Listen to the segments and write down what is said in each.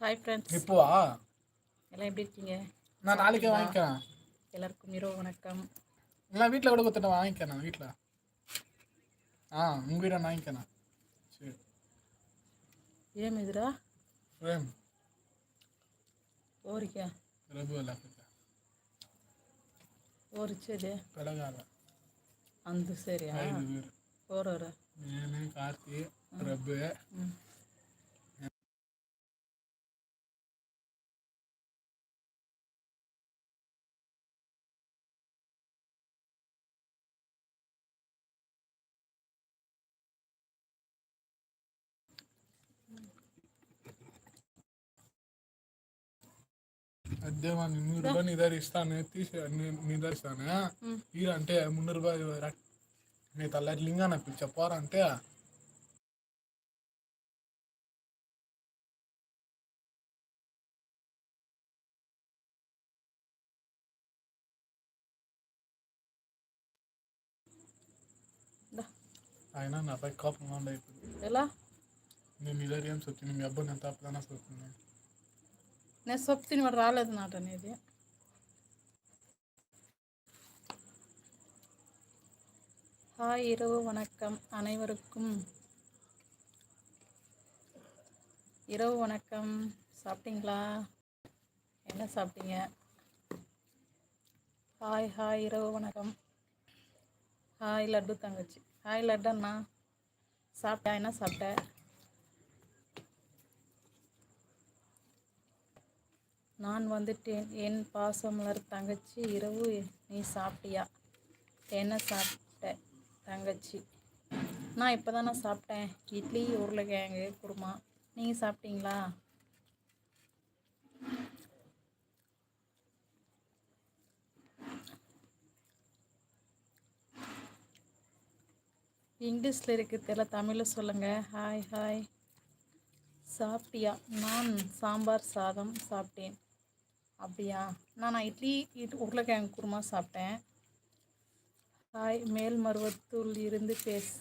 Hi friends இப்போவா? எல்லாம் எப்படி இருக்கீங்க? நான் நாளைக்கே வாங்கிக்கிறேன். எல்லாருக்கும் இரவு வணக்கம். எல்லாம் வீட்டில் கூட கொடுத்துட்டு வாங்கிக்கிறேன் வீட்டில் ஆ உங்கள் வீட வாங்கிக்கிறேன் சரி. ஏன் எதிரா பிரேம். ஓரிக்கா ரகு எல்லாத்துக்கு ஓரிச்சது பிளகார அந்த சரியா? ஓரோரா நான் கார்த்தி ரகு అదేమని నూరు రూపాయలు నిదారిస్తాను తీసి నిధరిస్తానే ఈ అంటే మున్నూరు రూపాయలు నీ తల్లారి లింగా నా పిలిచి అంటే? ఆయన నాపై కోపం ఉండే ఎలా? నేను ఇదే ఏం చెప్తుంది మీ అబ్బాయి ఎంత అప్పుడైనా చెప్తున్నాను నేను సొప్తిని వాడు రాలేదు నాట అనేది ஹாய் இரவு வணக்கம் அனைவருக்கும் இரவு வணக்கம் சாப்பிட்டீங்களா என்ன சாப்பிட்டீங்க ஹாய் ஹாய் இரவு வணக்கம் ஹாய் லட்டு தங்கச்சி ஹாய் லட்டு அண்ணா சாப்பிட்டா என்ன சாப்பிட்ட நான் வந்துட்டேன். என் பாசமலர் தங்கச்சி இரவு நீ சாப்பிட்டியா? என்ன சாப்பிட்ட தங்கச்சி? நான் இப்போ தானே சாப்பிட்டேன். இட்லி உருளைக்கிழங்கு குருமா. நீங்கள் சாப்பிட்டீங்களா? இங்கிலீஷில் இருக்குது தெரியல தமிழில் சொல்லுங்கள் ஹாய் ஹாய் சாப்பிட்டியா? நான் சாம்பார் சாதம் சாப்பிட்டேன். அப்படியா? நான் நான் இட்லி இட் உருளைக்கிழங்கு குருமா சாப்பிட்டேன். ஹாய் மேல்மருவத்தூர் இருந்து பேஸ்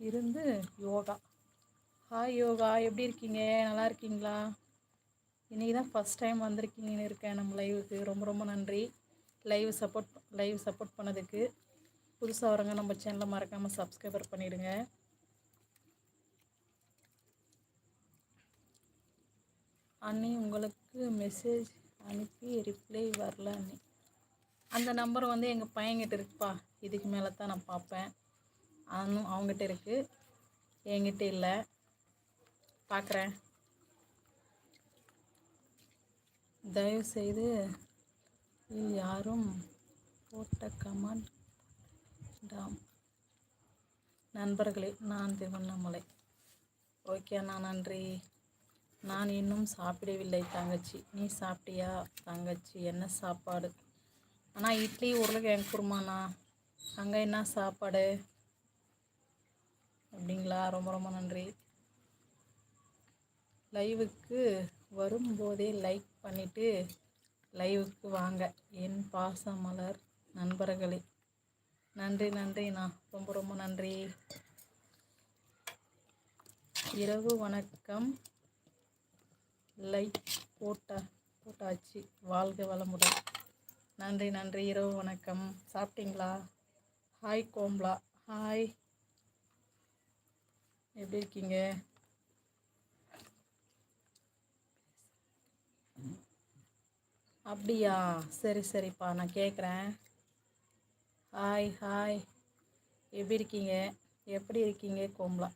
இருந்து யோகா. ஹாய் யோகா எப்படி இருக்கீங்க? நல்லா இருக்கீங்களா? இன்றைக்கி தான் ஃபஸ்ட் டைம் வந்திருக்கீங்கன்னு இருக்கேன் நம்ம லைவுக்கு ரொம்ப ரொம்ப நன்றி. லைவ் சப்போர்ட் லைவ் சப்போர்ட் பண்ணதுக்கு. புதுசாக வரவங்க நம்ம சேனலை மறக்காமல் சப்ஸ்கிரைபர் பண்ணிவிடுங்க அண்ணி உங்களுக்கு மெசேஜ் அனுப்பி ரிப்ளை வரலன்னு அந்த நம்பர் வந்து எங்கள் பையன்கிட்ட இருக்குப்பா. இதுக்கு மேலே தான் நான் பார்ப்பேன். அதுவும் அவங்ககிட்ட இருக்குது என்கிட்ட இல்லை. பார்க்குறேன் தயவுசெய்து யாரும் போட்ட கமெண்ட் டாம். நண்பர்களே நான் திருவண்ணாமலை. ஓகே அண்ணா நன்றி. நான் இன்னும் சாப்பிடவில்லை தங்கச்சி. நீ சாப்பிட்டியா தங்கச்சி? என்ன சாப்பாடு? அண்ணா இட்லி உருளைக்கிழங்கு குருமாண்ணா. அங்கே என்ன சாப்பாடு? அப்படிங்களா? ரொம்ப ரொம்ப நன்றி. லைவுக்கு வரும்போதே லைக் பண்ணிவிட்டு லைவுக்கு வாங்க. என் பாசமலர் நண்பர்களே. நன்றி நன்றிண்ணா. ரொம்ப ரொம்ப நன்றி. இரவு வணக்கம். லைக் போட்டா போட்டாச்சு. வாழ்க வளமுடன். நன்றி நன்றி. இரவு வணக்கம். சாப்பிட்டீங்களா? ஹாய் கோம்லா ஹாய் எப்படி இருக்கீங்க? அப்படியா? சரி சரிப்பா. நான் கேட்குறேன். ஹாய் ஹாய் எப்படி இருக்கீங்க? எப்படி இருக்கீங்க கோம்லா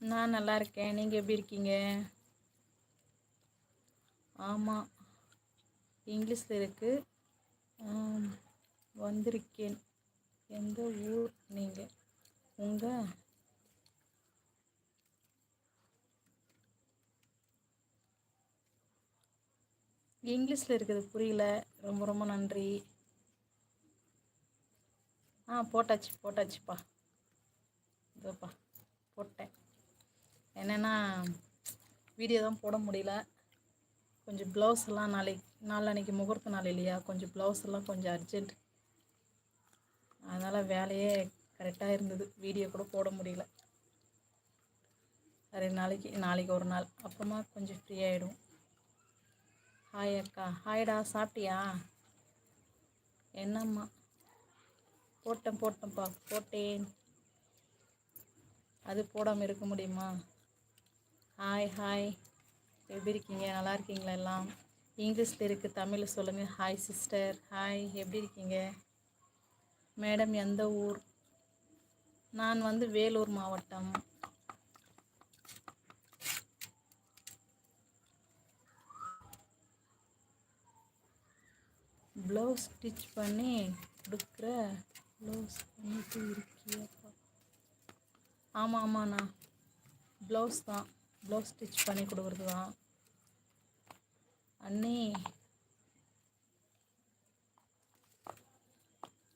நான் நல்லா இருக்கேன். நீங்கள் எப்படி இருக்கீங்க? ஆமாம் இங்கிலீஷில் இருக்குது வந்திருக்கேன். எந்த ஊர் நீங்கள் உங்கள் இங்கிலீஷில் இருக்குது. புரியல. ரொம்ப ரொம்ப நன்றி. ஆ போட்டாச்சு போட்டாச்சுப்பா. இதோப்பா போட்டேன். என்னென்னா வீடியோ தான் போட முடியல. கொஞ்சம் ப்ளவுஸ் எல்லாம் நாளைக்கு நாளன்னைக்கு முகூர்த்த நாள் இல்லையா? கொஞ்சம் ப்ளவுஸ் எல்லாம் கொஞ்சம் அர்ஜென்ட் அதனால் வேலையே கரெக்டாக இருந்தது. வீடியோ கூட போட முடியல. ரெண்டு நாளைக்கு நாளைக்கு ஒரு நாள். அப்புறமா கொஞ்சம் ஃப்ரீ ஆகிடும் ஹாய் அக்கா. ஹாய்டா சாப்பிட்டியா? என்னம்மா? போட்டேன் போட்டேன்ப்பா. போட்டேன். அது போடாமல் இருக்க முடியுமா? ஹாய் ஹாய் எப்படி இருக்கீங்க? நல்லா இருக்கீங்களா எல்லாம்? இங்கிலீஷில் இருக்குது தமிழில் சொல்லுங்கள் ஹாய் சிஸ்டர் ஹாய் எப்படி இருக்கீங்க? மேடம் எந்த ஊர்? நான் வந்து வேலூர் மாவட்டம். ப்ளவுஸ் ஸ்டிச் பண்ணி கொடுக்குற ப்ளவுஸ் பண்ணிட்டு இருக்கியப்பா. ஆமாம் ஆமாண்ணா. ப்ளவுஸ் தான். ப்ளவுஸ் ஸ்டிச் பண்ணி கொடுக்குறது தான் அண்ணி.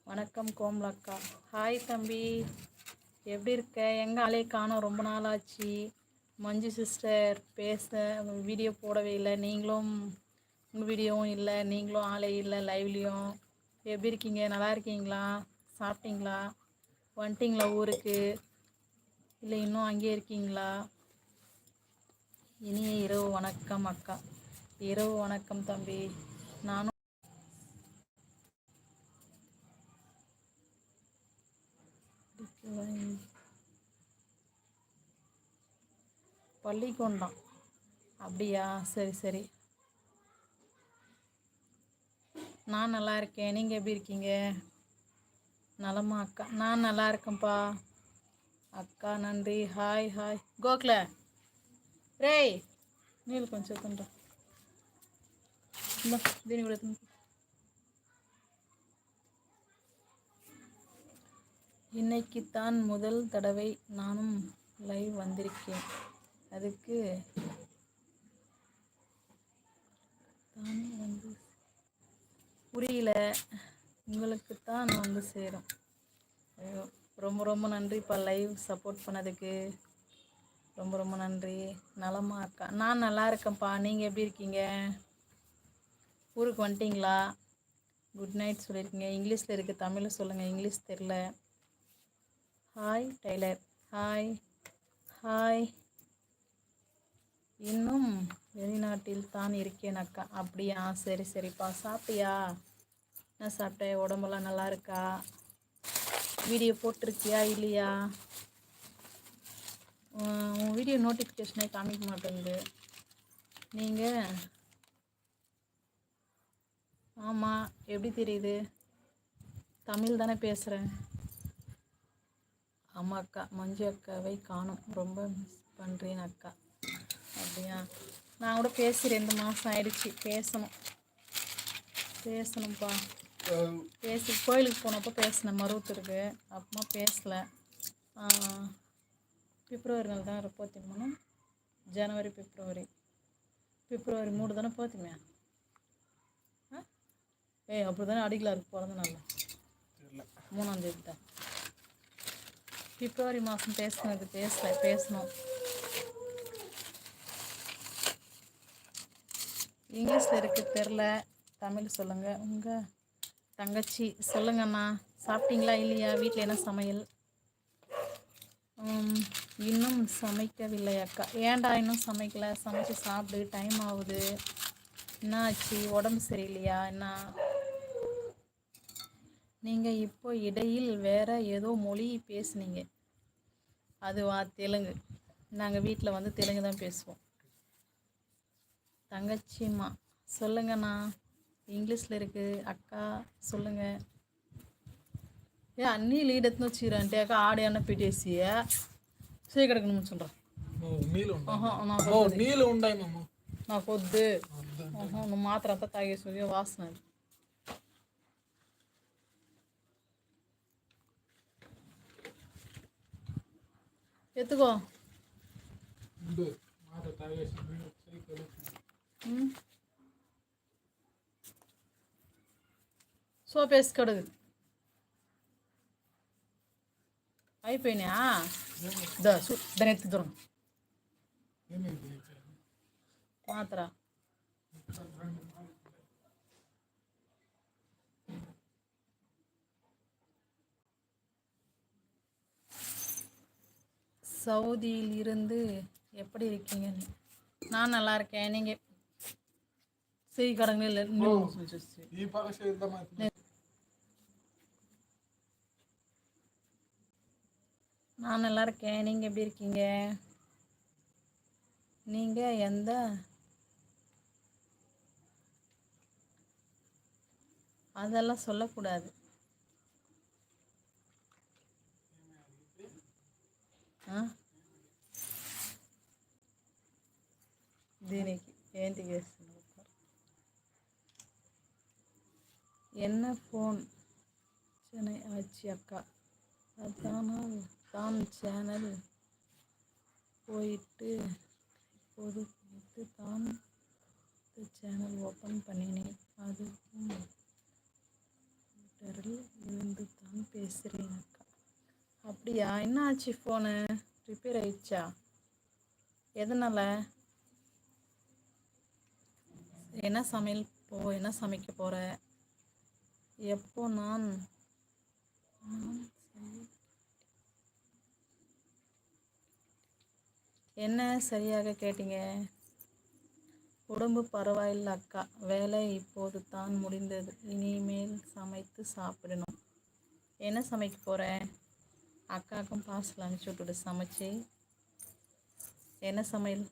வணக்கம் கோமலக்கா ஹாய் தம்பி. எப்படி இருக்க? எங்கே ஆளே காணோம். ரொம்ப நாள் ஆச்சு மஞ்சு சிஸ்டர் பேச வீடியோ போடவே இல்லை. நீங்களும் உங்கள் வீடியோவும் இல்லை. நீங்களும் ஆளே இல்லை லைவ்லேயும் எப்படி இருக்கீங்க? நல்லா இருக்கீங்களா? சாப்பிட்டீங்களா? வந்துட்டிங்களா ஊருக்கு? இல்லை இன்னும் அங்கேயே இருக்கீங்களா? இனிய இரவு வணக்கம் அக்கா. இரவு வணக்கம் தம்பி. நானும் பள்ளிக்கொண்டான் அப்படியா? சரி சரி. நான் நல்லா இருக்கேன். நீங்கள் எப்படி இருக்கீங்க? நலமா அக்கா. நான் நல்லா இருக்கேன்ப்பா. அக்கா நன்றி. Hi hi. கோகுல ரேய் நீல் కొంచెం తింటా ఇందా, దీన్ని కూడా తిను. இன்னைக்குத்தான் முதல் தடவை நானும் லைவ் வந்திருக்கேன் அதுக்கு தான் வந்து புரியல உங்களுக்கு தான் வந்து சேரும் ஐயோ ரொம்ப ரொம்ப நன்றிப்பா லைவ் சப்போர்ட் பண்ணதுக்கு ரொம்ப ரொம்ப நன்றி. நலமாக இருக்கா? நான் நல்லா இருக்கேன்ப்பா. நீங்கள் எப்படி இருக்கீங்க? ஊருக்கு வந்துட்டீங்களா? குட் நைட் சொல்லியிருக்கீங்க. இங்கிலீஷில் இருக்குது தமிழில் சொல்லுங்கள் இங்கிலீஷ் தெரில ஹாய் டெய்லர் ஹாய் ஹாய் இன்னும் வெளிநாட்டில் தான் இருக்கேன் அக்கா. அப்படியா? சரி சரிப்பா. சாப்பிட்டியா? என்ன சாப்பிட்டேன் உடம்பெல்லாம் நல்லா இருக்கா? வீடியோ போட்டிருக்கியா? இல்லையா? உன் வீடியோ நோட்டிஃபிகேஷனே காமிக்க மாட்டேங்குது. நீங்கள் ஆமாம் எப்படி தெரியுது? தமிழ் தானே பேசுகிறேன் ஆமாம் அக்கா மஞ்சு அக்காவை காணும். ரொம்ப மிஸ் பண்ணுறேன் அக்கா. அப்படியா? நான் கூட பேசி ரெண்டு மாதம் ஆயிடுச்சு. பேசணும். பேசணும்ப்பா பேசி கோயிலுக்கு போனப்போ பேசினேன் மருவத்தூருக்கு. அப்புறமா பேசலை. ఫిబ్రవరి నెల దాకా పోతాం మనం జనవరి ఫిబ్రవరి ఫిబ్రవరి మూడు தானே போத்துமே ஏய் அப்படி தானே அடிக்கலாருக்கு பிறந்த நாள் தெரியல மூணாம் தேதி தான் பிப்ரவரி மாதம் பேசினது பேசல பேசணும் இங்கிலீஷில் இருக்கு தெரில தமிழ் சொல்லுங்கள் உங்கள் தங்கச்சி சொல்லுங்கண்ணா சாப்பிட்டீங்களா இல்லையா வீட்டில் என்ன சமையல் உம், இன்னும் சமைக்கவில்லை அக்கா. ஏன்டா இன்னும் சமைக்கலை? சமைச்சு சாப்பிடு டைம் ஆகுது. என்ன ஆச்சு? உடம்பு சரியில்லையா? என்ன? நீங்கள் இப்போ இடையில் வேற ஏதோ மொழி பேசுனீங்க. அதுவா? தெலுங்கு. நாங்கள் வீட்டில் வந்து தெலுங்கு தான் பேசுவோம். தங்கச்சிம்மா சொல்லுங்கண்ணா. ఇంగ్లీష్లో ఇరుకు అక్క సొల్లుంగ ఏ అన్నీ లీడ్ ఎత్తున அக்கா ఆడ అన్న పెట్టేసి చీకటికి నుంచుండ్రా నీళ్ళు ఉండయి. మమ్మ నాకు వద్దు. నువ్వు మాత్రం అంతా తాగేసి వాసన ఎత్తుకో. సోప్ వేసి అయిపోయినాయా దా చూ దాని ఎత్తి దూరం ఏమైంది మాత్ర சவுதியில் இருந்து எப்படி இருக்கீங்க நான் நல்லா இருக்கேன் நீங்கள் சரி கடங்க இல்லை நான் நல்லா இருக்கேன் நீங்கள் எப்படி இருக்கீங்க நீங்கள் எந்த அதெல்லாம் சொல்லக்கூடாது ఆ? దీనికి ఏంటి చేస్తున్నారు என்ன ஃபோன் சென்னை ஆச்சு அக்கா அதானால் தான் சேனல் போயிட்டு இப்போது போயிட்டு தான் சேனல் ஓப்பன் பண்ணினேன். அதுக்கும் ட்விட்டரில் இருந்து தான் பேசுகிறேன் அக்கா. அப்படியா? என்ன ஆச்சு ஃபோனு ரிப்பேர் ஆயிடுச்சா? எதனால்? என்ன சமையல் போ என்ன சமைக்க போகிற எப்போ நான் நான் என்ன சரியாக கேட்டீங்க? உடம்பு பரவாயில்ல அக்கா. வேலை இப்போது தான் முடிந்தது. இனிமேல் சமைத்து சாப்பிடணும். என்ன சமைக்க போகிற அக்காவுக்கும் பார்சல் அனுப்பிச்சி விட்டுடு. சமைச்சு. என்ன சமையல்?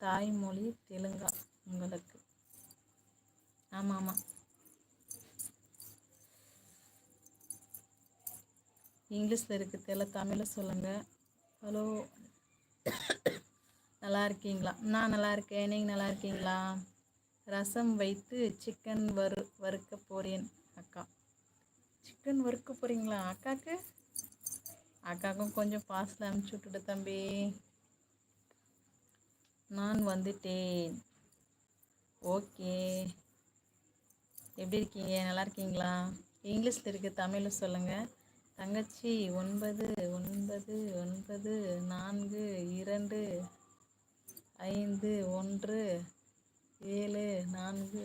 தாய்மொழி தெலுங்கா உங்களுக்கு. ஆமாம் ஆமாம். இங்கிலீஷில் இருக்குது தெரியல தமிழில் சொல்லுங்கள் ஹலோ. நல்லா இருக்கீங்களா? நான் நல்லா இருக்கேன். நீங்கள் நல்லா இருக்கீங்களா? ரசம் வைத்து சிக்கன் வறு வறுக்க போகிறேன் அக்கா. சிக்கன் வறுக்க போகிறீங்களா அக்காவுக்கு அக்காவுக்கும் கொஞ்சம் பாஸில் அனுப்பிச்சி விட்டுடு தம்பி. நான் வந்துட்டேன். ஓகே. எப்படி இருக்கீங்க? நல்லா இருக்கீங்களா? இங்கிலீஷில் இருக்குது தமிழில் சொல்லுங்கள் தங்கச்சி ஒன்பது ஒன்பது ஒன்பது நான்கு இரண்டு ஐந்து ஒன்று ஏழு நான்கு.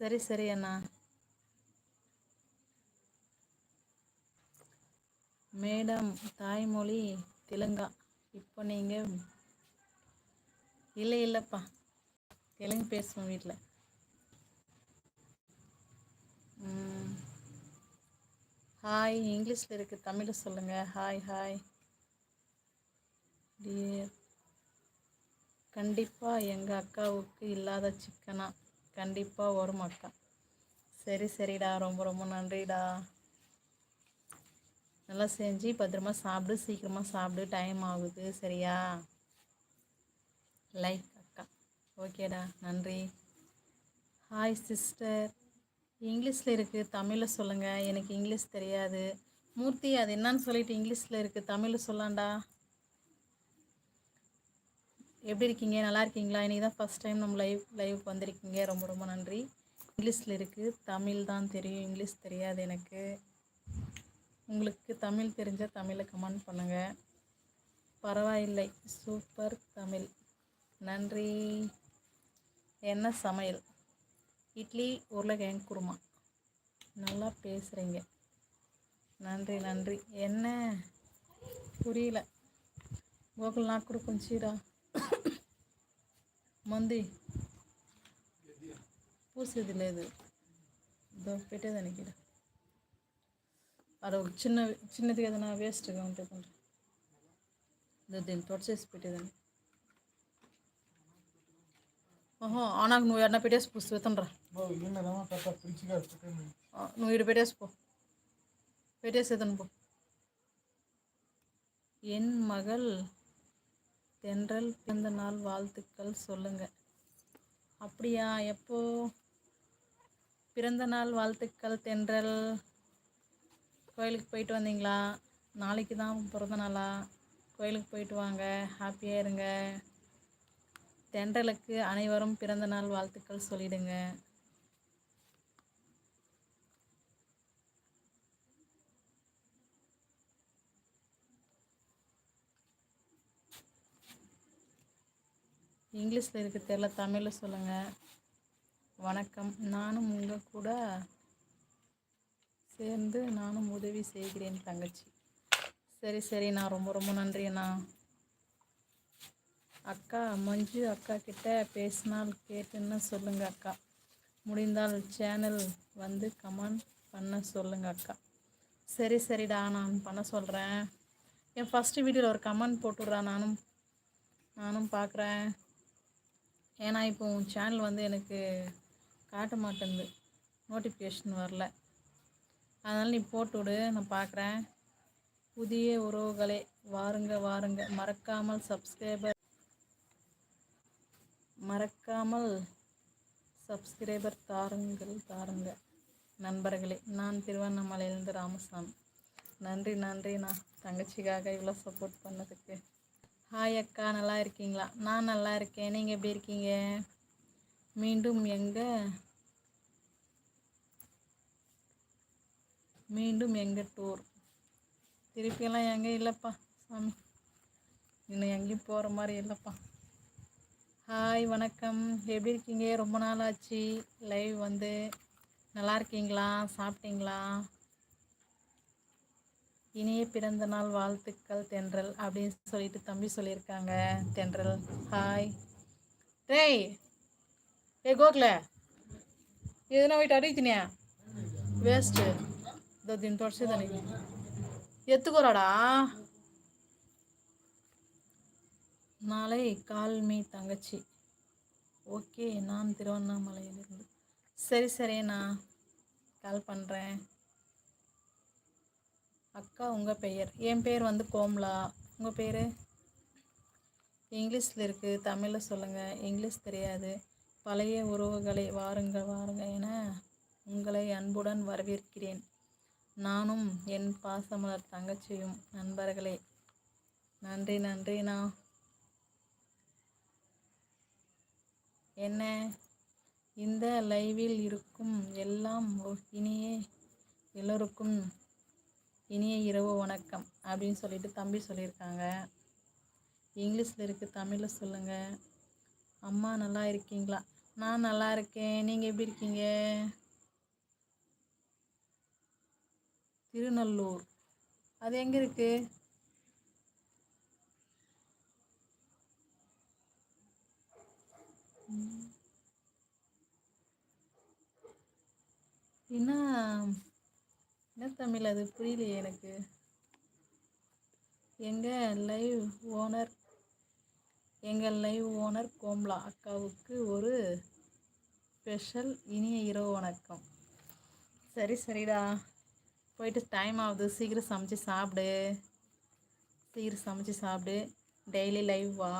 சரி சரி அண்ணா. மேடம் தாய்மொழி தெலுங்கா. இப்போ நீங்கள் இல்லை இல்லைப்பா. தெலுங்கு பேசுவோம் வீட்டில். ஹாய் இங்கிலீஷில் இருக்குது தமிழில் சொல்லுங்கள் ஹாய் ஹாய் டியர் கண்டிப்பாக எங்கள் அக்காவுக்கு இல்லாத சிக்கனா? கண்டிப்பாக வரும் அக்கா சரி சரிடா. ரொம்ப ரொம்ப நன்றிடா. நல்லா செஞ்சு பத்திரமா சாப்பிடு. சீக்கிரமாக சாப்பிடு. டைம் ஆகுது. சரியா? லைக் அக்கா. ஓகேடா. நன்றி. ஹாய் சிஸ்டர் இங்கிலீஷில் இருக்குது தமிழில் சொல்லுங்கள் எனக்கு இங்கிலீஷ் தெரியாது. மூர்த்தி அது என்னன்னு சொல்லிட்டு இங்கிலீஷில் இருக்குது தமிழில் சொல்லாண்டா? எப்படி இருக்கீங்க? நல்லா இருக்கீங்களா? இன்றைக்கி தான் ஃபஸ்ட் டைம் நம்ம லைவ் லைவுக்கு வந்திருக்கீங்க. ரொம்ப ரொம்ப நன்றி. இங்கிலீஷில் இருக்குது தமிழ் தான் தெரியும். இங்கிலீஷ் தெரியாது எனக்கு. உங்களுக்கு தமிழ் தெரிஞ்சால் தமிழில் கமெண்ட் பண்ணுங்கள் பரவாயில்லை. சூப்பர் தமிழ். நன்றி என்ன சமையல் இட்லி உருளைக்கிழங்கு குருமா நல்லா பேசுகிறீங்க நன்றி நன்றி என்ன புரியல గోకుల్ నాకు కూడా కొంచెం చీర మంది పూసేది లేదు దో పెట్టేదానికి ఈడ. అది ఒక చిన్న చిన్నది కదా నా వేస్ట్గా ఉంటుంది కొంచెం ఇదో దీన్ని తొడచేసి పెట్టేదాన్ని నాకు నువ్వు ఎన్న పెట్టేసి పుస్తు వెతండ్రా ఓ ఏంటమ్మా పెద్ద పిచ్చిగా పెట్టండి నువ్వు ఇటు పెట్టేసిపో పెట్టేసేదను போ என் மகள் தென்றல் பிறந்த நாள் வாழ்த்துக்கள் சொல்லுங்க அப்படியா எப்போ பிறந்த நாள் வாழ்த்துக்கள் தென்றல் கோயிலுக்கு போயிட்டு வந்தீங்களா நாளைக்கு தான் பிறந்த நாளா கோயிலுக்கு போயிட்டு வாங்க ஹாப்பியாக இருங்க தென்றலுக்கு அனைவரும் பிறந்த நாள் வாழ்த்துக்கள் சொல்லிடுங்க. இங்கிலீஷில் இருக்க தெரில தமிழில் சொல்லுங்கள் வணக்கம் நானும் உங்கள் கூட சேர்ந்து நானும் உதவி செய்கிறேன் தங்கச்சி. சரி சரிண்ணா ரொம்ப ரொம்ப நன்றி அண்ணா. அக்கா மஞ்சு அக்கா கிட்ட பேசினால் கேட்டுன்னு சொல்லுங்க அக்கா. முடிந்தால் சேனல் வந்து கமெண்ட் பண்ண சொல்லுங்க அக்கா. சரி சரிடா நான் பண்ண சொல்கிறேன் என் ஃபஸ்ட்டு வீடியோவில் ஒரு கமெண்ட் போட்டுடுறா நானும் நானும் பார்க்குறேன் ஏன்னா இப்போ உன் சேனல் வந்து எனக்கு காட்ட மாட்டேங்குது. நோட்டிஃபிகேஷன் வரல. அதனால் நீ போட்டு விடு நான் பார்க்குறேன் புதிய உறவுகளே வாருங்க வாருங்க. மறக்காமல் சப்ஸ்கிரைபர் மறக்காமல் சப்ஸ்கிரைபர் தாருங்கள் தாருங்க. நண்பர்களே நான் திருவண்ணாமலையிலேருந்து ராமசாமி. நன்றி நன்றி நான் தங்கச்சிக்காக இவ்வளோ சப்போர்ட் பண்ணதுக்கு. ஹாய் அக்கா நல்லா இருக்கீங்களா? நான் நல்லா இருக்கேன். நீங்கள் எப்படி இருக்கீங்க? மீண்டும் எங்கே? மீண்டும் எங்கே டூர் திருப்பியெல்லாம் எங்கே இல்லைப்பா சாமி. இன்னும் எங்கேயும் போகிற மாதிரி இல்லைப்பா. ஹாய் வணக்கம் எப்படி இருக்கீங்க ரொம்ப நாள் ஆச்சு லைவ் வந்து நல்லா இருக்கீங்களா சாப்பிட்டீங்களா இனிய பிறந்த நாள் வாழ்த்துக்கள் தென்றல் அப்படின்னு சொல்லிட்டு தம்பி சொல்லியிருக்காங்க தென்றல் ஹாய் டேய் ஏ கோகுல ఏదైనా ఒకటి అడిగితేనే వేస్ట్ ఇదో దీంతో వచ్చేదానికి ఎత్తుకోరాడా நாளை கால்மி தங்கச்சி. ஓகே நான் திருவண்ணாமலையிலிருந்து. சரி சரி நான் கால் பண்ணுறேன் அக்கா உங்கள் பெயர்? என் பேர் வந்து கோம்லா. உங்கள் பேர்? இங்கிலீஷில் இருக்குது தமிழில் சொல்லுங்கள் இங்கிலீஷ் தெரியாது. பழைய உறவுகளை வாருங்க வாருங்க என உங்களை அன்புடன் வரவேற்கிறேன். நானும் என் பாசமலர் தங்கச்சியும் நண்பர்களே. நன்றி நன்றி நான் என்ன? இந்த லைவில் இருக்கும் எல்லாம் இனிய எல்லோருக்கும் இனிய இரவு வணக்கம் அப்படின்னு சொல்லிட்டு தம்பி சொல்லியிருக்காங்க. இங்கிலீஷில் இருக்குது தமிழில் சொல்லுங்கள் அம்மா நல்லா இருக்கீங்களா? நான் நல்லா இருக்கேன். நீங்கள் எப்படி இருக்கீங்க? திருநல்லூர். அது எங்கே இருக்குது என்ன என்ன தமிழ் அது புரியலையே எனக்கு. எங்கள் லைவ் ஓனர் எங்கள் லைவ் ஓனர் கோம்லா அக்காவுக்கு ஒரு ஸ்பெஷல் இனிய இரவு வணக்கம். சரி சரிடா. போயிட்டு டைம் ஆகுது. சீக்கிரம் சமைச்சு சாப்பிடு. சீக்கிரம் சமைச்சு சாப்பிடு. டெய்லி லைவ் வா?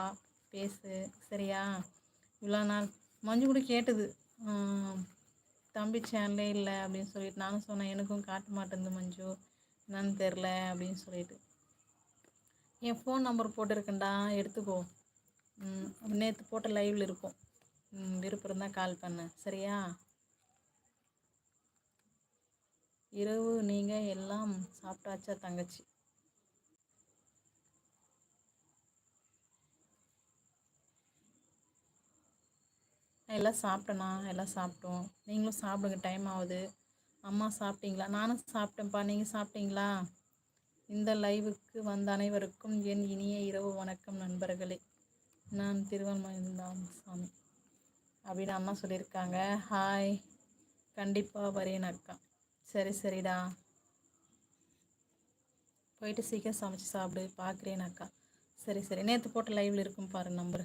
பேசு. சரியா? இவ்வளோ நாள். மஞ்சு கூட கேட்டது. தம்பி சேனலே இல்லை அப்படின்னு சொல்லிட்டு நானும் சொன்னேன். எனக்கும் காட்ட மாட்டேங்குது மஞ்சு. என்னன்னு தெரில அப்படின்னு சொல்லிட்டு. என் ஃபோன் நம்பர் போட்டிருக்கேன்டா. எடுத்துக்கோ. நேற்று போட்ட லைவில் இருக்கும். விருப்பம் இருந்தால் கால் பண்ணேன் சரியா? இரவு நீங்கள் எல்லாம் சாப்பிட்டாச்சா தங்கச்சி? எல்லாம் சாப்பிட்டேண்ணா எல்லாம் சாப்பிட்டோம். நீங்களும் சாப்பிடுங்க டைம் ஆகுது. அம்மா சாப்பிட்டீங்களா? நானும் சாப்பிட்டேன்ப்பா. நீங்கள் சாப்பிட்டீங்களா? இந்த லைவுக்கு வந்த அனைவருக்கும் என் இனிய இரவு வணக்கம் நண்பர்களே. நான் திருவண்ணாமலை சாமி. அப்படின்னு அம்மா சொல்லியிருக்காங்க. ஹாய் கண்டிப்பாக வரேன் அக்கா. சரி சரிடா. போயிட்டு சீக்கிரம் சமைச்சு சாப்பிடு. பார்க்குறேன் அக்கா. சரி சரி. நேற்று போட்ட லைவில் இருக்கும் பாரு நம்பர்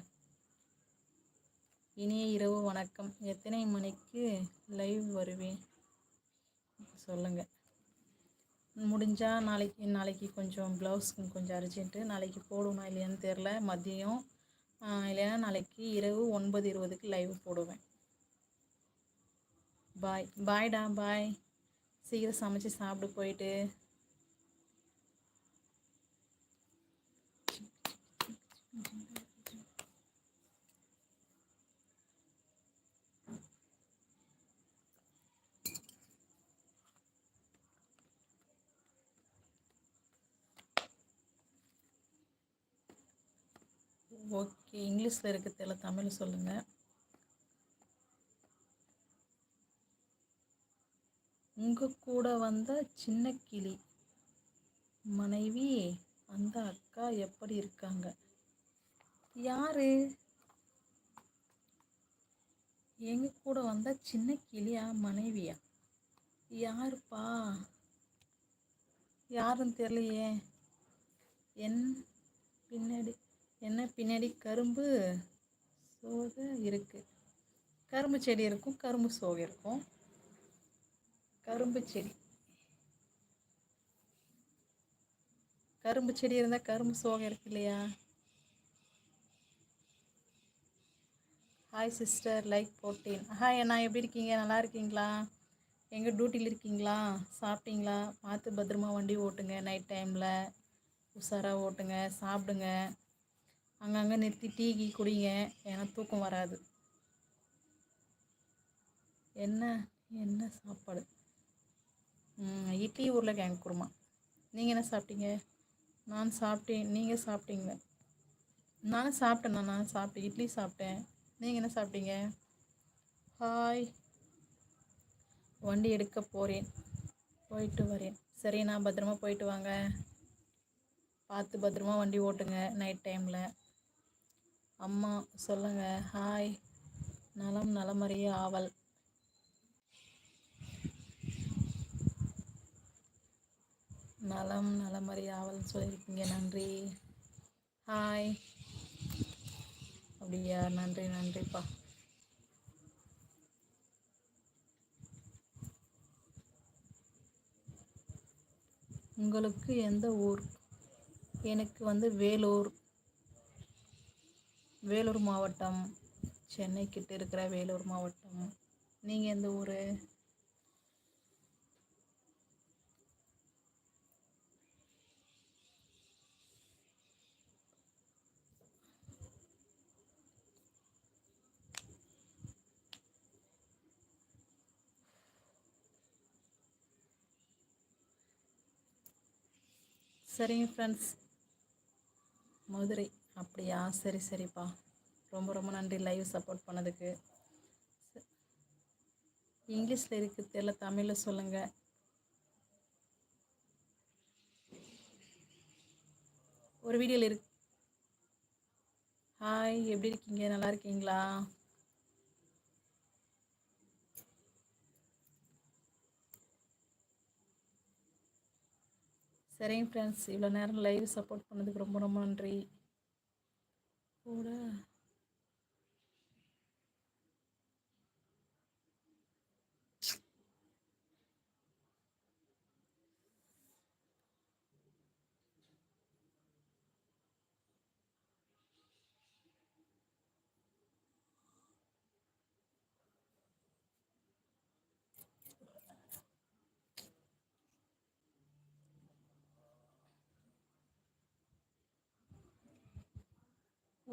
இனிய இரவு வணக்கம். எத்தனை மணிக்கு லைவ் வருவேன்? சொல்லுங்கள் முடிஞ்சால் நாளைக்கு நாளைக்கு கொஞ்சம் ப்ளவுஸ்க்கு கொஞ்சம் அர்ஜென்ட்டு நாளைக்கு போடுவேனா இல்லையான்னு தெரில மதியம் இல்லைன்னா நாளைக்கு இரவு ஒன்பது இருபதுக்கு லைவ் போடுவேன். பாய் பாய்டா பாய் சீக்கிரம் சமைச்சு சாப்பிட்டு போயிட்டு ஓகே இங்கிலீஷில் தெரியல தமிழ் சொல்லுங்கள் உங்கள் கூட வந்த சின்ன கிளி. மனைவி அந்த அக்கா எப்படி இருக்காங்க? யாரு? எங்க கூட வந்த சின்ன கிளியா மனைவியா? யாருப்பா? யாருன்னு தெரியலையே. என் பின்னாடி என்ன பின்னாடி கரும்பு சோகை இருக்குது கரும்பு செடி இருக்கும் கரும்பு சோகை இருக்கும். கரும்பு செடி. கரும்பு செடி இருந்தால் கரும்பு சோகை இருக்கு இல்லையா? ஹாய் சிஸ்டர் லைக் போட்டேன் ஹாய் அண்ணா. எப்படி இருக்கீங்க? நல்லா இருக்கீங்களா? எங்கே டியூட்டியில் இருக்கீங்களா? சாப்பிட்டீங்களா? பார்த்து பத்திரமா வண்டி ஓட்டுங்க. நைட் டைமில் உஷாராக ஓட்டுங்க. சாப்பிடுங்க. அங்கங்கே நிறுத்தி டீ கீ குடிங்க. ஏன்னா தூக்கம் வராது. என்ன என்ன சாப்பாடு? இட்லி இட்லி உருளைக்கிழங்கு குருமா. நீங்கள் என்ன சாப்பிட்டீங்க? நான் சாப்பிட்டேன். நீங்கள் சாப்பிட்டீங்களே? நானும் சாப்பிட்டேண்ணா நான் சாப்பிட்டேன். இட்லி சாப்பிட்டேன். நீங்கள் என்ன சாப்பிட்டீங்க? ஹாய். வண்டி எடுக்க போகிறேன் போயிட்டு வரேன். சரி நான் பத்திரமா போயிட்டு வாங்க. பார்த்து பத்திரமா வண்டி ஓட்டுங்க நைட் டைமில். அம்மா சொல்லுங்கள் ஹாய் நலம் நலமறிய ஆவல். நலம் நலமறிய ஆவல்னு சொல்லியிருக்கீங்க. நன்றி. ஹாய் அப்படியா? நன்றி நன்றிப்பா. உங்களுக்கு எந்த ஊர்? எனக்கு வந்து வேலூர். வேலூர் மாவட்டம் சென்னை கிட்ட இருக்கிற வேலூர் மாவட்டம். நீங்கள் எந்த ஊர்? சரிங்க ஃப்ரெண்ட்ஸ் மதுரை. அப்படியா? சரி சரிப்பா. ரொம்ப ரொம்ப நன்றி லைவ் சப்போர்ட் பண்ணதுக்கு. ச- இங்கிலீஷில் இருக்குது தெரியல தமிழில் சொல்லுங்கள் ஒரு வீடியோவில் இருக்கு ஹாய் எப்படி இருக்கீங்க? நல்லா இருக்கீங்களா? சரிங்க ஃப்ரெண்ட்ஸ் இவ்வளோ நேரம் லைவ் சப்போர்ட் பண்ணதுக்கு ரொம்ப ரொம்ப நன்றி. கூட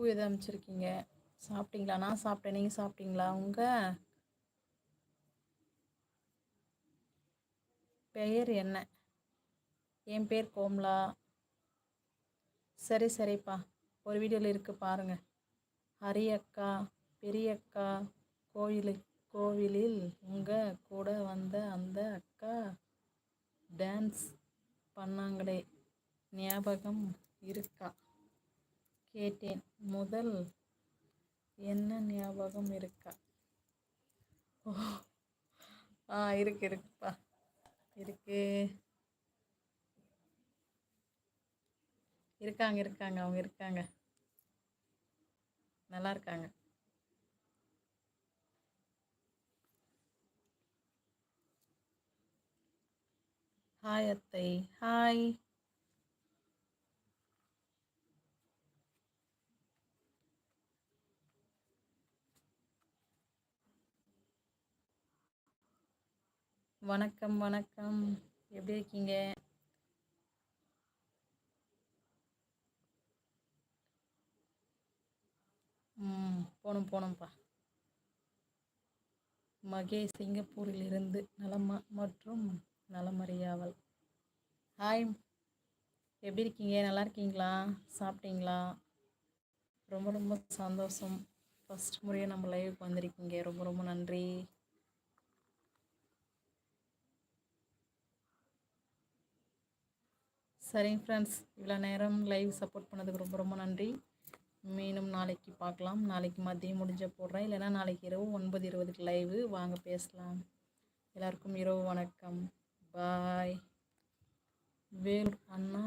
பூ எதை அமைச்சிருக்கீங்க? சாப்பிட்டீங்களா? நான் சாப்பிட்டேன். நீங்கள் சாப்பிட்டீங்களா? உங்கள் பெயர் என்ன? என் பேர் கோம்லா. சரி சரிப்பா. ஒரு வீடியோவில் இருக்குது பாருங்கள் ஹரி அக்கா பெரியக்கா கோயில் கோவிலில் உங்கள் கூட வந்த அந்த அக்கா டான்ஸ் பண்ணாங்களே. ஞாபகம் இருக்கா? கேட்டேன். முதல் என்ன ஞாபகம் இருக்கா? ஓ ஆ இருக்கு இருக்குப்பா. இருக்கு. இருக்காங்க இருக்காங்க அவங்க இருக்காங்க. நல்லா இருக்காங்க. ஹாய் அத்தை. ஹாய் வணக்கம் வணக்கம். எப்படி இருக்கீங்க? ம் போகணும் போகணும்ப்பா. மகேஷ் சிங்கப்பூரில் இருந்து நலமா மற்றும் நலமறியாவல். ஹாய். எப்படி இருக்கீங்க? நல்லா இருக்கீங்களா? சாப்பிட்டீங்களா? ரொம்ப ரொம்ப சந்தோஷம். ஃபஸ்ட் முறையாக நம்ம லைவுக்கு வந்திருக்கீங்க. ரொம்ப ரொம்ப நன்றி. சரிங்க ஃப்ரெண்ட்ஸ் இவ்வளோ நேரம் லைவ் சப்போர்ட் பண்ணதுக்கு ரொம்ப ரொம்ப நன்றி. மீண்டும் நாளைக்கு பார்க்கலாம். நாளைக்கு மதியம் முடிஞ்ச போடுறேன். இல்லைன்னா நாளைக்கு இரவு ஒன்பது இருபதுக்கு லைவு வாங்க பேசலாம். எல்லாருக்கும் இரவு வணக்கம். பாய் வேலூர் அண்ணா.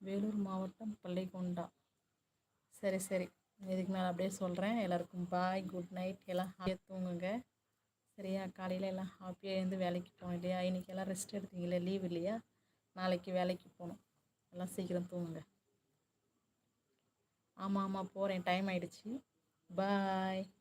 வேலூர் மாவட்டம் பள்ளிகொண்டா. சரி சரி. இதுக்கு மேலே அப்படியே சொல்கிறேன் எல்லாருக்கும் பாய் குட் நைட் எல்லாம் ஹாப்பியாக தூங்குங்க. சரியா? காலையில் எல்லாம் ஹாப்பியாக இருந்து வேலைக்கு போகணும் இல்லையா? இன்றைக்கி எல்லாம் ரெஸ்ட் எடுத்தீங்களே? லீவ் இல்லையா? நாளைக்கு வேலைக்கு போகணும். எல்லாம் சீக்கிரம் தூங்குங்க. ஆமாம் ஆமாம் போகிறேன் டைம் ஆயிடுச்சு. பாய்